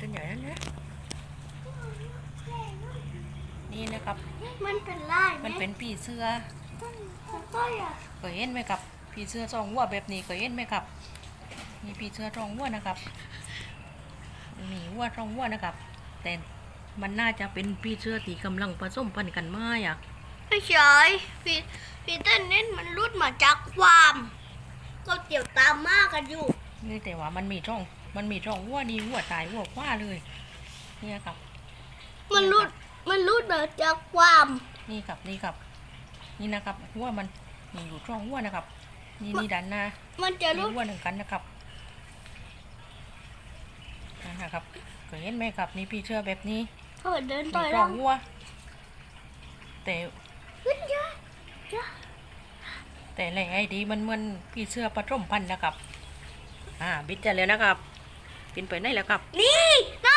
ตัวใหญ่นั่นนะนี่นะครับ มันเป็นลายไหมมันเป็นผีเสื้อมันก็อยากเคยเห็นไหมครับผีเสื้อทรงวัวแบบนี้เคยเห็นไหมครับมีผีเสื้อทรงวัวนะครับ มีวัวทรงวัวนะครับ แต่มันน่าจะเป็นผีเสื้อที่กำลังผสมพันธุ์กันมาอะไม่ใช่พี่พี่เต้นเน้นมันรุดมาจากความ ก็เกี่ยวตามมากกันอยู่นี่แต่ว่ามันมีช่อง มันมีช่องวัวนี่วัวตายวัวคว้าเลย เนี่ยครับ มันรุดมันรุดมาจากความนี่ครับนี่ครับ นี่นะครับหัวมันมีอยู่ช่องหัวนะครับ นี่นี่ด้านหน้ามันจะมีรุดหัวหนึ่งกันนะครับนั่นนะครับเคยเห็นไหมครับ นี่พี่เชื่อแบบนี้เขาเดินมีต่อยช่แล้อวงหัวแต่ขึ้นเยอะเยอะแต่แหล่ไอ้ดีมันเหมือนพี่เสื้อปฐมพันธุ์นะครับ อ่า บิดจะแล้วนะครับ เป็นไปไหนแล้วครับ นี่น